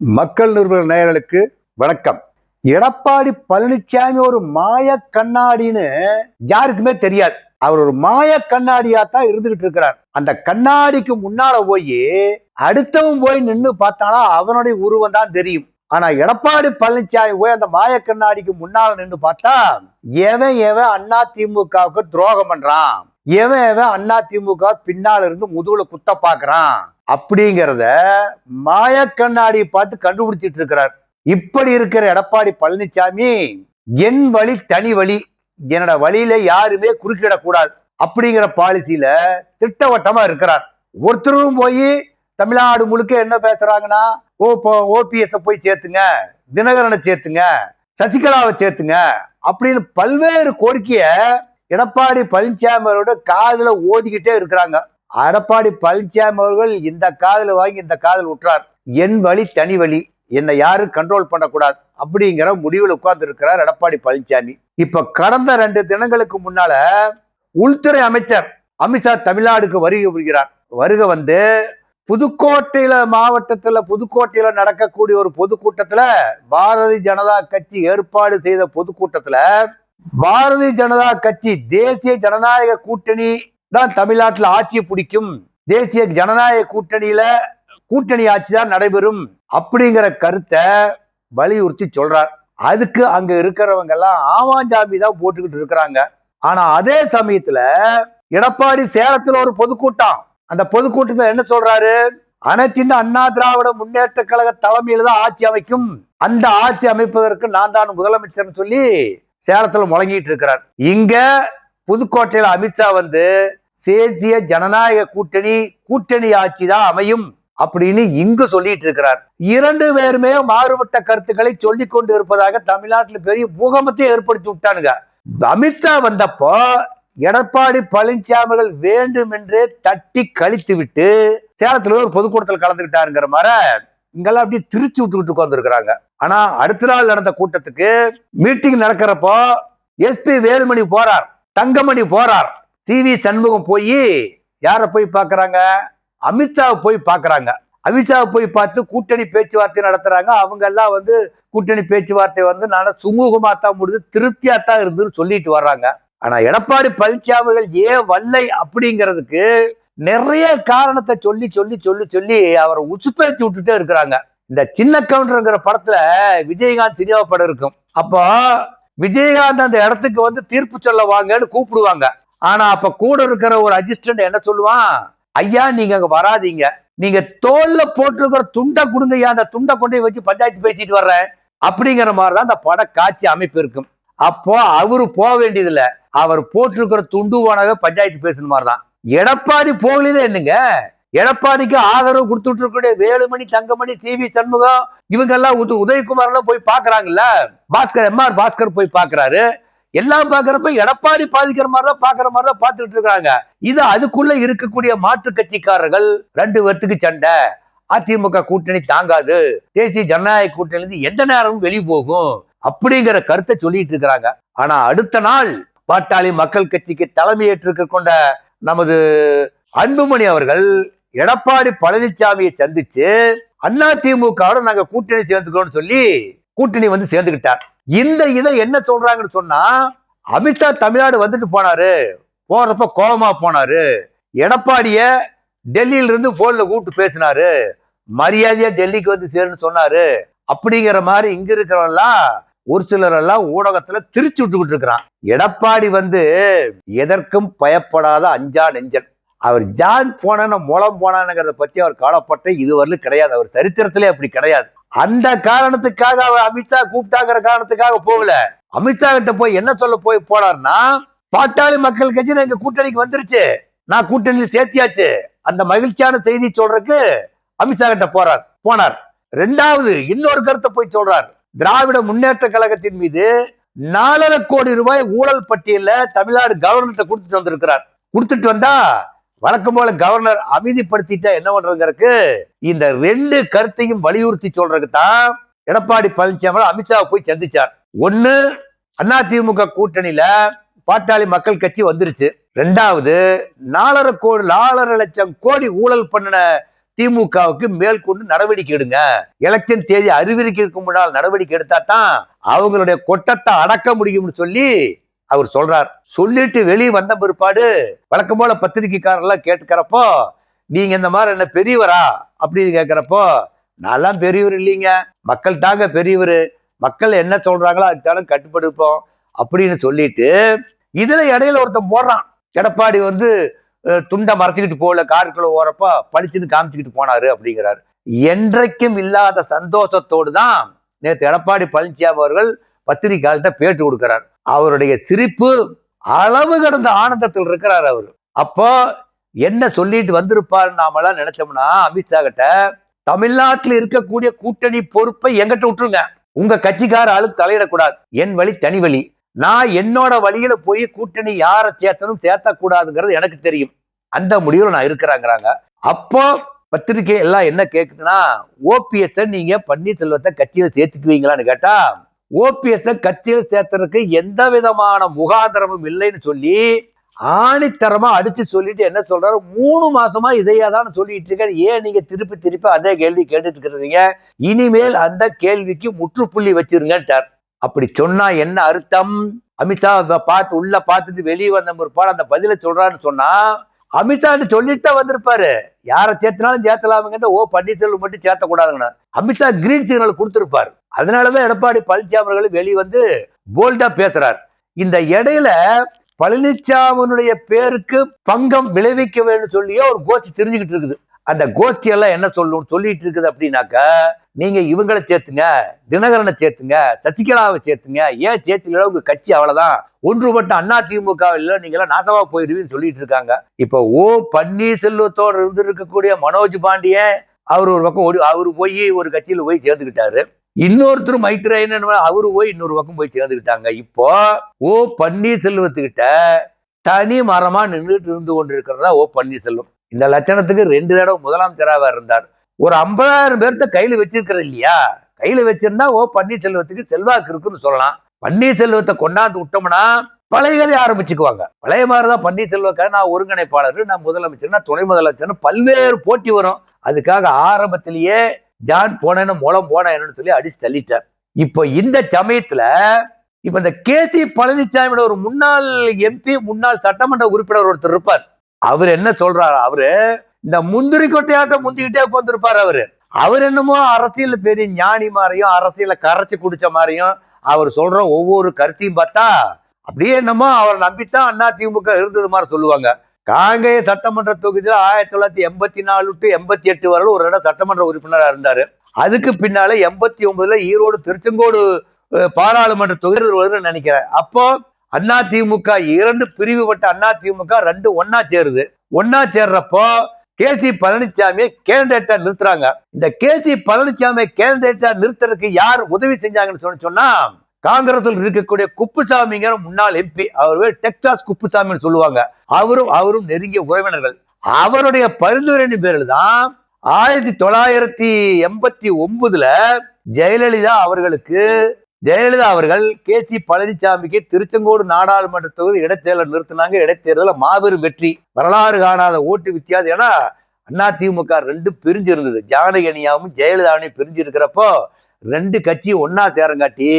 மக்கள் நிருபர் நேயர்களுக்கு வணக்கம். எடப்பாடி பழனிசாமி ஒரு மாய கண்ணாடின்னு யாருக்குமே தெரியாது. அவர் ஒரு மாய கண்ணாடியா தான் இருந்துகிட்டு இருக்கிறார். அந்த கண்ணாடிக்கு முன்னால போய் அடுத்தவன் போய் நின்னு பார்த்தானா அவனுடைய உருவம் தான் தெரியும். ஆனா எடப்பாடி பழனிசாமி போய் அந்த மாய கண்ணாடிக்கு முன்னால நின்னு பார்த்தா எவன் எவன் அண்ணா திமுகவுக்கு துரோகம் பண்றான்? எவன் எவன் அண்ணா திமுக பின்னால இருந்து முதுகுல குத்த பாக்குறான்? அப்படிங்கிறத மாய கண்ணாடி பார்த்து கண்டுபிடிச்சிட்டு இருக்கிறார். இப்படி இருக்கிற எடப்பாடி பழனிசாமி என் வழி தனி வழி என்னோட வழியில யாருமே குறுக்கிடக்கூடாது அப்படிங்கிற பாலிசியில திட்டவட்டமா இருக்கிறார். ஒருத்தரும் போய் தமிழ்நாடு முழுக்க என்ன பேசுறாங்கன்னா ஓ ஓபிஎஸ் போய் சேர்த்துங்க தினகரனை சேர்த்துங்க சசிகலாவை சேர்த்துங்க அப்படின்னு பல்வேறு கோரிக்கைய எடப்பாடி பழனிசாமியோட அவரோட காதுல ஓதிக்கிட்டே இருக்கிறாங்க. எடப்பாடி பழனிசாமி அவர்கள் இந்த காதல் வாங்கி இந்த காதல் உற்றார். என் வழி தனி வழி என்னை யாரும் கண்ட்ரோல் பண்ணக்கூடாது அப்படிங்கிற முடிவில் உட்கார்ந்து இருக்கிறார் எடப்பாடி பழனிசாமி இப்ப கடந்த ரெண்டு தினங்களுக்கு முன்னால உள்துறை அமைச்சர் அமித்ஷா தமிழ்நாடுக்கு வருகை புரிகிறார். வருகை வந்து புதுக்கோட்டையில மாவட்டத்துல புதுக்கோட்டையில நடக்கக்கூடிய ஒரு பொதுக்கூட்டத்துல பாரதிய ஜனதா கட்சி ஏற்பாடு செய்த பொதுக்கூட்டத்துல பாரதிய ஜனதா கட்சி தேசிய ஜனநாயக கூட்டணி தான் தமிழ்நாட்டில் ஆட்சியை பிடிக்கும். தேசிய ஜனநாயக கூட்டணியில கூட்டணி ஆட்சி தான் நடைபெறும் அப்படிங்கிற கருத்தை வலியுறுத்தி சொல்றார். அதுக்கு அங்க இருக்கிறவங்க எல்லாம் ஆமாஞ்சாமி தான் போட்டுக்கிட்டு இருக்கிறாங்க. ஆனா அதே சமயத்துல எடப்பாடி சேலத்துல ஒரு பொதுக்கூட்டம். அந்த பொதுக்கூட்டத்தை என்ன சொல்றாரு? அனைத்து இந்த அண்ணா திராவிட முன்னேற்ற கழக தலைமையில தான் ஆட்சி அமைக்கும். அந்த ஆட்சி அமைப்பதற்கு நான் தான் முதலமைச்சர்னு சொல்லி சேலத்துல முழங்கிட்டு இருக்கிறார். இங்க புதுக்கோட்டையில அமித்ஷா வந்து சேத்திய ஜனநாயக கூட்டணி கூட்டணி ஆட்சி தான் அமையும் அப்படின்னு இங்கு சொல்லிட்டு இருக்கிறார் இரண்டு பேருமே மாறுபட்ட கருத்துக்களை சொல்லி கொண்டு இருப்பதாக தமிழ்நாட்டில் பெரிய பூகம்பத்தை ஏற்படுத்தி விட்டானுங்க. அமித்ஷா வந்தப்போ எடப்பாடி பழனிசாமிகள் வேண்டும் என்றே தட்டி கழித்து விட்டு சேலத்துல ஒரு பொதுக்கூட்டத்தில் கலந்துக்கிட்டாருங்கிற மாதிரி இங்கெல்லாம் அப்படியே திருச்சி விட்டுக்கிட்டு உட்காந்துருக்கிறாங்க ஆனா அடுத்த நாள் நடந்த கூட்டத்துக்கு மீட்டிங் நடக்கிறப்போ எஸ்பி வேலுமணி போறார் தங்கமணி போறார். சி வி சண்முகம் போய் யாரை போய் பார்க்குறாங்க? அமித்ஷாவை போய் பார்க்குறாங்க. அமித்ஷாவை போய் பார்த்து கூட்டணி பேச்சுவார்த்தை நடத்துகிறாங்க அவங்க எல்லாம் வந்து கூட்டணி பேச்சுவார்த்தை வந்து நல்ல சுமூகமாக தான் முடிஞ்சு திருப்தியாக தான் இருந்துன்னு சொல்லிட்டு வர்றாங்க. ஆனால் எடப்பாடி பழனிசாமிகள் ஏன் வல்லை அப்படிங்கிறதுக்கு நிறைய காரணத்தை சொல்லி சொல்லி சொல்லி சொல்லி அவரை உசுப்பேத்தி விட்டுட்டே இருக்கிறாங்க. இந்த சின்ன கவுண்டருங்கிற படத்துல விஜயகாந்த் சினிமா படம் இருக்கும். அப்போ விஜயகாந்த் அந்த இடத்துக்கு வந்து தீர்ப்பு சொல்ல வாங்கன்னு கூப்பிடுவாங்க. ஆனா அப்ப கூட இருக்கிற ஒரு அசிஸ்டன்ட் என்ன சொல்லுவான்? ஐயா நீங்க அங்க வராதீங்க. நீங்க தோல்ல போட்டிருக்கிற துண்டை கொடுங்க ஐயா. அந்த துண்டை கொண்டு வச்சு பஞ்சாயத்து பேசிட்டு வர்றேன் அப்படிங்கிற மாதிரிதான் அந்த பட காட்சி அமைப்பு இருக்கும். அப்போ அவரு போக வேண்டியதில்ல. அவர் போட்டிருக்கிற துண்டு போனாவே பஞ்சாயத்து பேசுன மாதிரிதான். எடப்பாடி போகல என்னங்க? எடப்பாடிக்கு ஆதரவு கொடுத்துட்டு இருக்கக்கூடிய வேலுமணி தங்கமணி சி. வி. சண்முகம் இவங்க எல்லாம் உதயகுமார் எல்லாம் போய் பாக்குறாங்கல்ல பாஸ்கர் எம். ஆர். பாஸ்கர் போய் பாக்குறாரு எல்லாம் பாக்குறப்ப எடப்பாடி பாதிக்கிற மாதிரி தான் பாக்குற மாதிரி தான் பாத்துக்கிட்டு இருக்காங்க இது அதுக்குள்ள இருக்கக்கூடிய மாற்று கட்சிக்காரர்கள் ரெண்டு பேர்த்துக்கு சண்டை. அதிமுக கூட்டணி தாங்காது. தேசிய ஜனநாயக கூட்டணி இருந்து எந்த நேரமும் வெளியே போகும். அப்படிங்கிற கருத்தை சொல்லிட்டு இருக்கிறாங்க. ஆனா அடுத்த நாள் பாட்டாளி மக்கள் கட்சிக்கு தலைமையேற்று கொண்ட நமது அன்புமணி அவர்கள் எடப்பாடி பழனிசாமியை சந்திச்சு அண்ணா நாங்க கூட்டணி சேர்ந்துக்கிறோம்னு சொல்லி கூட்டணி வந்து சேர்ந்துக்கிட்டார் இந்த இதை என்ன சொல்றாங்கன்னு சொன்னா அமித்ஷா தமிழ்நாடு வந்துட்டு போனாரு. போறப்ப கோபமா போனாரு. எடப்பாடிய டெல்லியிலிருந்து போன்ல கூப்பிட்டு பேசினாரு. மரியாதையா டெல்லிக்கு வந்து சேருன்னு சொன்னாரு. அப்படிங்கிற மாதிரி இங்க இருக்கிறவெல்லாம் ஒரு சிலர் எல்லாம் ஊடகத்துல திருச்சி விட்டுக்கிட்டு இருக்கிறான். எடப்பாடி வந்து எதற்கும் பயப்படாத அஞ்சா நெஞ்சன். அவர் ஜான் போனான்னு மூலம் போனானுங்கிறத பத்தி அவர் காலப்பட்ட இதுவரையிலும் கிடையாது. அவர் சரித்திரத்திலே அப்படி கிடையாது. அந்த காரணத்துக்காக அவர் அமித்ஷா கூப்பிட்டாங்கிற காரணத்துக்காக போகல. அமித்ஷா கிட்ட போய் என்ன சொல்ல போய் போனார்னா பாட்டாளி மக்கள் கட்சி எங்க கூட்டணிக்கு வந்துருச்சு. நான் கூட்டணியில் சேர்த்தியாச்சு. அந்த மகிழ்ச்சியான செய்தி சொல்றதுக்கு அமித்ஷா கிட்ட போறார் போனார். ரெண்டாவது இன்னொரு கருத்தை போய் சொல்றார். திராவிட முன்னேற்ற கழகத்தின் மீது நாலரை கோடி ரூபாய் ஊழல் பட்டியல தமிழ்நாடு கவர்னர்கிட்ட கொடுத்துட்டு வந்திருக்கிறார். கொடுத்துட்டு வந்தா வழக்கம் போல கவர்னர் அமைதிப்படுத்திட்டா என்ன பண்றதுங்கிறதுக்கு இந்த ரெண்டு கருத்தையும் வலியுறுத்தி சொல்றதுக்கு தான் எடப்பாடி பழனிசாமி அமித்ஷாவை போய் சந்திச்சார். ஒண்ணு அதிமுக கூட்டணியில பாட்டாளி மக்கள் கட்சி வந்துருச்சு. ரெண்டாவது நாலரை கோடி நாலரை லட்சம் கோடி ஊழல் பண்ணின திமுகவுக்கு மேல் கொண்டு நடவடிக்கை எடுங்க. எலெக்ஷன் தேதி அறிவிக்கிறதுக்கு முன்னால் நடவடிக்கை எடுத்தா தான் அவங்களுடைய கொட்டத்தை அடக்க முடியும்னு சொல்லி அவர் சொல்றார் சொல்லிட்டு வெளியே வந்த பிற்பாடு வழக்கம் போல பத்திரிகைக்காரெல்லாம் கேட்டுக்கிறப்போ நீங்க இந்த மாதிரி என்ன பெரியவரா? அப்படின்னு கேட்கிறப்போ நான்லாம் பெரியவர் இல்லைங்க. மக்கள் தாங்க பெரியவர். மக்கள் என்ன சொல்றாங்களோ அதுக்கான கட்டுப்படுப்போம். அப்படின்னு சொல்லிட்டு இதுல இடையில ஒருத்தன் போடுறான். எடப்பாடி வந்து துண்டை மறைச்சிக்கிட்டு போகல காருக்குள்ள ஓரப்போ பளிச்சுன்னு காமிச்சுக்கிட்டு போனாரு அப்படிங்கிறாரு. என்றைக்கும் இல்லாத சந்தோஷத்தோடு தான் நேற்று எடப்பாடி பழனிசாமி அவர்கள் பத்திரிகையாளர்கிட்ட பேட்டு கொடுக்கிறார். அவருடைய சிரிப்பு அளவு கடந்த ஆனந்தத்தில் இருக்கிறார் அவர். அப்போ என்ன சொல்லிட்டு வந்திருப்பாரு நாமெல்லாம் நினைச்சோம்னா அமித்ஷா கிட்ட தமிழ்நாட்டில் இருக்கக்கூடிய கூட்டணி பொறுப்பை எங்கிட்ட விட்டுருங்க. உங்க கட்சிக்கார ஆளு தலையிடக்கூடாது. என் வழி தனி வழி. நான் என்னோட வழியில போய் கூட்டணி யாரை சேர்த்தனும் சேர்த்தக்கூடாதுங்கிறது எனக்கு தெரியும். அந்த முடிவில் நான் இருக்கிறாங்கிறாங்க. அப்போ பத்திரிகை எல்லாம் என்ன கேக்குதுன்னா ஓபிஎஸ் நீங்க பன்னீர்செல்வத்தை கட்சியில சேர்த்துக்குவீங்களான்னு கேட்டா ஓபிஎஸ் கத்தியில் சேர்த்ததுக்கு எந்த விதமான முகாந்திரமும் இல்லைன்னு சொல்லி ஆணித்தரமா அடிச்சு சொல்லிட்டு என்ன சொல்றாரு? மூணு மாசமா இதையே தான் சொல்லிட்டு இருக்காரு. ஏன் நீங்க திருப்பி திருப்பி அதே கேள்வி கேட்டுட்டு இருக்கிறீங்க? இனிமேல் அந்த கேள்விக்கு முற்றுப்புள்ளி வச்சிருங்கட்டார் அப்படி சொன்னா என்ன அர்த்தம்? அமித்ஷா பார்த்து உள்ள பார்த்துட்டு வெளியே வந்த முற்பாடு அந்த பதிலை சொல்றாருன்னு சொன்னா அமித்ஷான்னு சொல்லிட்டு தான் வந்திருப்பாரு. யாரை சேர்த்தினாலும் சேர்த்தலாமுங்க ஓ பன்னீர்செல்வம் மட்டும் சேர்த்தக்கூடாதுங்கண்ணா. அமித்ஷா கிரீன் சிக்னல் கொடுத்துருப்பாரு. அதனாலதான் எடப்பாடி பழனிசாமி அவர்கள் வெளியே வந்து போல்டா பேசுறார். இந்த இடையில பழனிசாமியினுடைய பேருக்கு பங்கம் விளைவிக்க வேண்டும் சொல்லியே ஒரு கோஷ்டி தெரிஞ்சுக்கிட்டு இருக்குது. அந்த கோஷ்டி எல்லாம் என்ன சொல்லணும்னு சொல்லிட்டு இருக்குது அப்படின்னாக்கா நீங்க இவங்களை சேர்த்துங்க தினகரனை சேர்த்துங்க சசிகலாவை சேர்த்துங்க ஏன் சேர்த்துல உங்க கட்சி அவ்வளவுதான். ஒன்றுபட்ட அண்ணா திமுக இல்ல நீங்க எல்லாம் நாசமா போயிருவீன்னு சொல்லிட்டு இருக்காங்க. இப்ப ஓ பன்னீர்செல்வத்தோடு இருந்து இருக்கக்கூடிய மனோஜ் பாண்டியன் அவர் ஒரு பக்கம் ஓடி அவர் போய் ஒரு கட்சியில போய் சேர்ந்துக்கிட்டாரு. இன்னொருத்தர் மைத்ரேயன் அவரு போய் இன்னொரு பக்கம் போய் சேர்ந்துக்கிட்டாங்க. இப்போ ஓ பன்னீர்செல்வத்துக்கிட்ட தனி மரமா நின்றுட்டு இருந்து கொண்டிருக்கிறதா ஓ பன்னீர்செல்வம். இந்த லட்சணத்துக்கு ரெண்டு தடவை முதலமைச்சராக இருந்தார். ஒரு ஐம்பதாயிரம் பேர்த்த கையில வச்சிருக்கிறது இல்லையா? கையில வச்சிருந்தா ஓ பன்னீர்செல்வத்துக்கு செல்வாக்கு இருக்குன்னு சொல்லலாம். பன்னீர்செல்வத்தை கொண்டாந்து விட்டோம்னா பழைய கதையை ஆரம்பிச்சுக்குவாங்க. பழைய மாதிரிதான் பன்னீர்செல்வக்காக நான் ஒருங்கிணைப்பாளர் நான் முதலமைச்சர் நான் துணை முதலமைச்சர் பல்வேறு போட்டி வரும். அதுக்காக ஆரம்பத்திலேயே ஜான் போனேன்னு மூலம் போனேன்னு சொல்லி அடிச்சு தள்ளிட்டார். இப்போ இந்த சமயத்துல இப்ப இந்த கே சி பழனிசாமியோட ஒரு முன்னாள் எம்பி முன்னாள் சட்டமன்ற உறுப்பினர் ஒருத்தர் இருப்பார். அவர் என்ன சொல்றாரு? அவரு இந்த முந்திரி கொட்டையாட்டம் முந்திக்கிட்டே உட்காந்துருப்பாரு அவரு. அவர் என்னமோ அரசியல் பெரிய ஞானி மாதிரியும் அரசியல கரைச்சி குடிச்ச மாதிரியும் அவர் சொல்ற ஒவ்வொரு கருத்தையும் பார்த்தா அப்படியே என்னமோ அவரை நம்பித்தான் அண்ணா திமுக இருந்தது மாதிரி சொல்லுவாங்க. காங்கேய சட்டமன்ற தொகுதியில் ஆயிரத்தி தொள்ளாயிரத்தி எண்பத்தி நாலு டு எண்பத்தி எட்டு வரை ஒரு இடம் சட்டமன்ற உறுப்பினராக இருந்தார். அதுக்கு பின்னால எண்பத்தி ஒன்பதுல ஈரோடு திருச்செங்கோடு பாராளுமன்ற தொகுதி வருதுன்னு நினைக்கிறேன். அப்போ அண்ணா திமுக இரண்டு பிரிவுபட்ட அண்ணா திமுக ரெண்டு ஒன்னா சேருது. ஒன்னா சேர்றப்போ கே சி பழனிசாமியை கேண்டிடேட்டா நிறுத்துறாங்க. இந்த கே சி பழனிசாமியை கேண்டிடேட்டா நிறுத்துறதுக்கு யார் உதவி செஞ்சாங்கன்னு சொன்ன சொன்னா காங்கிரஸில் இருக்கக்கூடிய குப்புசாமிங்கிற முன்னாள் எம்பி அவர் டெக்சாஸ் குப்புசாமின்னு சொல்லுவாங்க. அவரும் அவரும் நெருங்கிய உறவினர்கள். அவருடைய பரிந்துரையின் பேரில் தான் ஆயிரத்தி தொள்ளாயிரத்தி எண்பத்தி ஒன்பதுல ஜெயலலிதா அவர்களுக்கு ஜெயலலிதா அவர்கள் கே சி பழனிசாமிக்கு திருச்செங்கோடு நாடாளுமன்ற தொகுதி இடைத்தேர்தல் நிறுத்தினாங்க. இடைத்தேர்தலில் மாபெரும் வெற்றி. வரலாறு காணாத ஓட்டு வித்தியாசம். ஏன்னா அண்ணா திமுக ரெண்டு பிரிஞ்சு இருந்தது ஜானகனியாவும் ஜெயலலிதாவையும் பிரிஞ்சு இருக்கிறப்போ ரெண்டு கட்சியும் ஒன்னா சேரங்காட்டி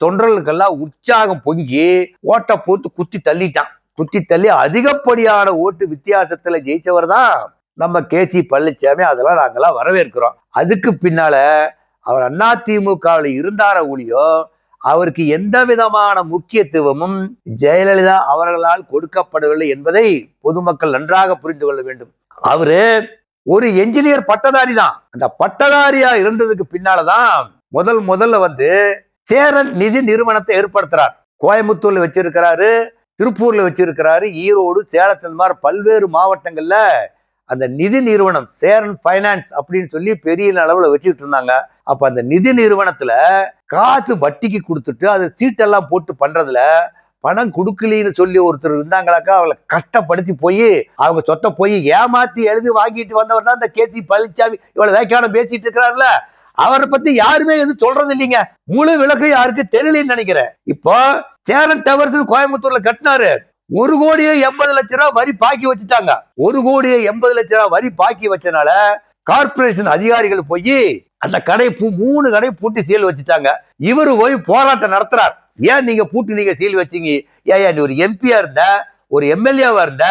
தொண்டர்களுக்கெல்லாம் உற்சாகம் பொங்கி ஓட்டை போட்டு குத்தி தள்ளிட்டான். குத்தி தள்ளி அதிகப்படியான ஓட்டு வித்தியாசத்துல ஜெயிச்சவர் தான் நம்ம கேசி பழனிசாமி அதெல்லாம் நாங்கெல்லாம் வரவேற்கிறோம். அதுக்கு பின்னால அவர் அண்ணா திமுகவில் இருந்தார ஒழியோ அவருக்கு எந்த விதமான முக்கியத்துவமும் ஜெயலலிதா அவர்களால் கொடுக்கப்படவில்லை என்பதை பொதுமக்கள் நன்றாக புரிந்து கொள்ள வேண்டும். அவரு ஒரு என்ஜினியர் பட்டதாரி தான் அந்த பட்டதாரியா இருந்ததுக்கு பின்னாலதான் முதல் முதல்ல வந்து சேரன் நிதி நிறுவனத்தை ஏற்படுத்துறார். கோயம்புத்தூர்ல வச்சிருக்கிறாரு திருப்பூர்ல வச்சிருக்கிறாரு ஈரோடு சேலத்தில் இந்த மாதிரி பல்வேறு மாவட்டங்கள்ல அந்த நிதி நிறுவனம் சேரன் ஃபைனான்ஸ் அப்படின்னு சொல்லி பெரிய அளவுல வச்சுக்கிட்டு இருந்தாங்க. அப்ப அந்த நிதி நிறுவனத்துல காசு வட்டிக்கு கொடுத்துட்டு அது சீட்டெல்லாம் போட்டு பண்றதுல பணம் கொடுக்கலின்னு சொல்லி ஒருத்தர் இருந்தாங்களாக்கா அவளை கஷ்டப்படுத்தி போய் அவங்க சொத்தை போய் ஏமாத்தி எழுதி வாங்கிட்டு வந்தவர் தான் இந்த கேசி பழனிசாமி இவ்வளவு வேக்கான பேசிட்டு இருக்கிறாருல. அவரை பத்தி யாருமே எதுவும் சொல்றது இல்லைங்க. முழு விளக்கு யாருக்கு தெரியலன்னு நினைக்கிறேன். இப்போ சேரன் டவர்ஸ் கோயம்புத்தூர்ல கட்டினாரு. ஒரு கோடியே எண்பது லட்ச ரூபாய் வரி பாக்கி வச்சுட்டாங்க. ஒரு கோடியே எண்பது லட்ச ரூபாய் வரி பாக்கி வச்சனால கார்ப்பரேஷன் அதிகாரிகள் போய் அந்த கடை மூணு கடை பூட்டி சீல் வச்சுட்டாங்க. இவரு போய் போராட்டம் நடத்துறார். ஏன் நீங்க பூட்டி நீங்க சீல் வச்சீங்க? ஏன் நீ ஒரு எம்பியா இருந்த? ஒரு எம்எல்ஏவா இருந்த?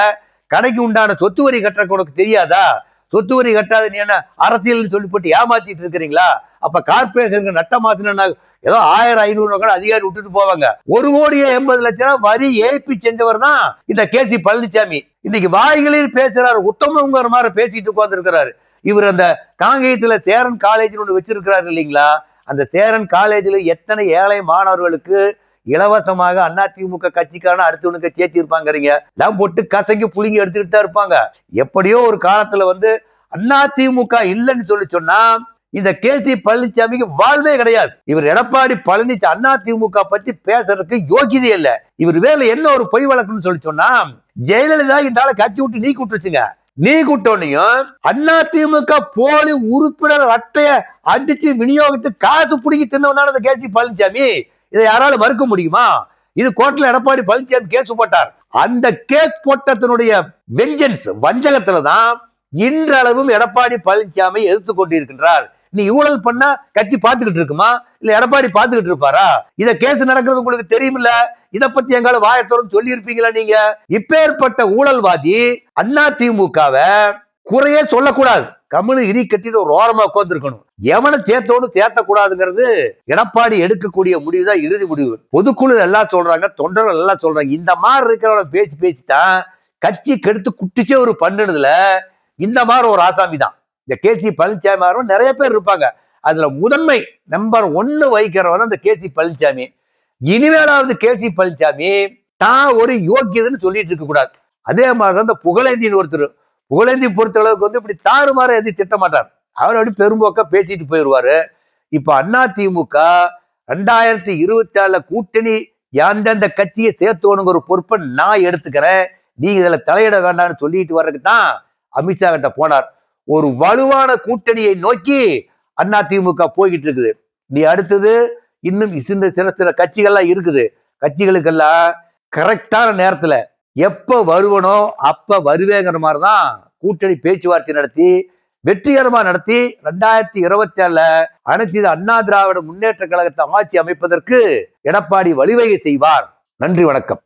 கடைக்கு உண்டான சொத்து வரி கட்டுற உனக்கு தெரியாதா? சொத்து வரி கட்டாத நீ என்ன அரசியல்னு சொல்லி போட்டு ஏமாத்திட்டு இருக்கிறீங்களா? அப்ப கார்பரேஷனுக்கு நட்ட மாத்தினா ஏதோ ஆயிரம் ஐநூறு கூட அதிகாரி விட்டுட்டு போவாங்க. ஒரு கோடியே எண்பது லட்சம் ரூபாய் வரி ஏய்ப்பி செஞ்சவர் தான் இந்த கேசி பழனிசாமி இன்னைக்கு வாய்களில் பேசுறாரு உத்தமங்கிற மாதிரி பேசிட்டு உட்கார்ந்து இவர் அந்த காங்கேயத்துல சேரன் காலேஜ் ஒன்று வச்சிருக்கிறாரு இல்லைங்களா? அந்த சேரன் காலேஜில் எத்தனை ஏழை மாணவர்களுக்கு இலவசமாக அதிமுக கட்சிக்காரன அடுத்தவனுக்கு சேர்த்தி இருப்பாங்கிறீங்க எல்லாம் போட்டு கசங்கி புளிங்கி எடுத்துக்கிட்டு தான் இருப்பாங்க. எப்படியோ ஒரு காலத்துல வந்து அதிமுக இல்லைன்னு சொல்லி சொன்னா இந்த கே சி பழனிசாமிக்கு வாழ்வே கிடையாது. இவர் எடப்பாடி பழனிசாமி அண்ணா திமுக பத்தி பேசுறதுக்கு யோகியதே இல்ல. இவர் வேலை என்ன ஒரு பொய் வழக்குன்னு சொல்லி சொன்னா ஜெயலலிதா இந்த கட்சி விட்டு நீக்கி விட்டுருச்சுங்க நீ கூட்டோனையும் அண்ணா திமுக போலி உறுப்பினர் அட்டைய அடிச்சு விநியோகித்து காசு பிடிங்கி தின்னவனால இந்த கே சி பழனிசாமி இதை யாரால மறுக்க முடியுமா? இது கோர்ட்ல எடப்பாடி பழனிசாமி கேஸ் போட்டார். அந்த கேஸ் போட்டத்தினுடைய வெஞ்சன்ஸ் வஞ்சகத்துல தான் இன்றளவும் எடப்பாடி பழனிசாமி எதிர்த்து கொண்டிருக்கின்றார். நீ ஊழல் பண்ணா கட்சி பார்த்துக்கிட்டு இருக்குமா? இல்ல எடப்பாடி பார்த்துக்கிட்டு இருப்பாரா? இத கேஸ் நடக்கிறது உங்களுக்கு தெரியுமில்ல? இத பத்தி எங்கால வாயத்தோறும் சொல்லி இருப்பீங்களா நீங்க? இப்பேற்பட்ட ஊழல்வாதி அண்ணா திமுகவை குறையே சொல்லக்கூடாது. கம்முனு இரி கட்டிட்டு ஒரு ஓரமா உட்காந்துருக்கணும் எவனை சேர்த்தோடு சேர்த்தக்கூடாதுங்கிறது எடப்பாடி எடுக்கக்கூடிய முடிவு தான் இறுதி முடிவு. பொதுக்குழு எல்லாம் சொல்றாங்க தொண்டர்கள் எல்லாம் சொல்றாங்க. இந்த மாதிரி இருக்கிறவன பேசி பேசி தான் கட்சி கெடுத்து குட்டிச்சே ஒரு பண்ணுனதுல இந்த மாதிரி ஒரு ஆசாமி தான். இந்த கேசி பழனிசாமி நிறைய பேர் இருப்பாங்க. அதுல முதன்மை நம்பர் ஒன்னு வகிக்கிறவன் அந்த கேசி பழனிசாமி இனிமேலாவது கேசி பழனிசாமி தான் ஒரு யோக்கியதுன்னு சொல்லிட்டு இருக்க கூடாது. அதே மாதிரி தான் இந்த புகழேந்தின்னு ஒருத்தர். புகழேந்தி பொறுத்த அளவுக்கு வந்து இப்படி தாறுமாற எதுவும் திட்ட மாட்டார் அவர் அப்படி பெரும்போக்கா பேசிட்டு போயிடுவாரு. இப்ப அண்ணா திமுக ரெண்டாயிரத்தி இருபத்தி ஆறுல கூட்டணி எந்தெந்த கட்சியை சேர்த்தோணுங்கிற ஒரு பொறுப்பை நான் எடுத்துக்கிறேன். நீங்க இதுல தலையிட வேண்டாம்னு சொல்லிட்டு வர்றதுக்கு தான் அமித்ஷா கிட்ட போனார். ஒரு வலுவான கூட்டணியை நோக்கி அண்ணா திமுக போய்கிட்டு இருக்குது. நீ அடுத்தது இன்னும் சின்ன சில சில கட்சிகள்லாம் இருக்குது. கட்சிகளுக்கெல்லாம் கரெக்டான நேரத்துல எப்ப வருவனோ அப்ப வருவேங்கிற மாதிரி தான் கூட்டணி பேச்சுவார்த்தை நடத்தி வெற்றிகரமா நடத்தி ரெண்டாயிரத்தி இருபத்தி ஏழுல அனைத்து அண்ணா திராவிட முன்னேற்ற கழகத்தை ஆட்சி அமைப்பதற்கு எடப்பாடி வழிவகை செய்வார். நன்றி வணக்கம்.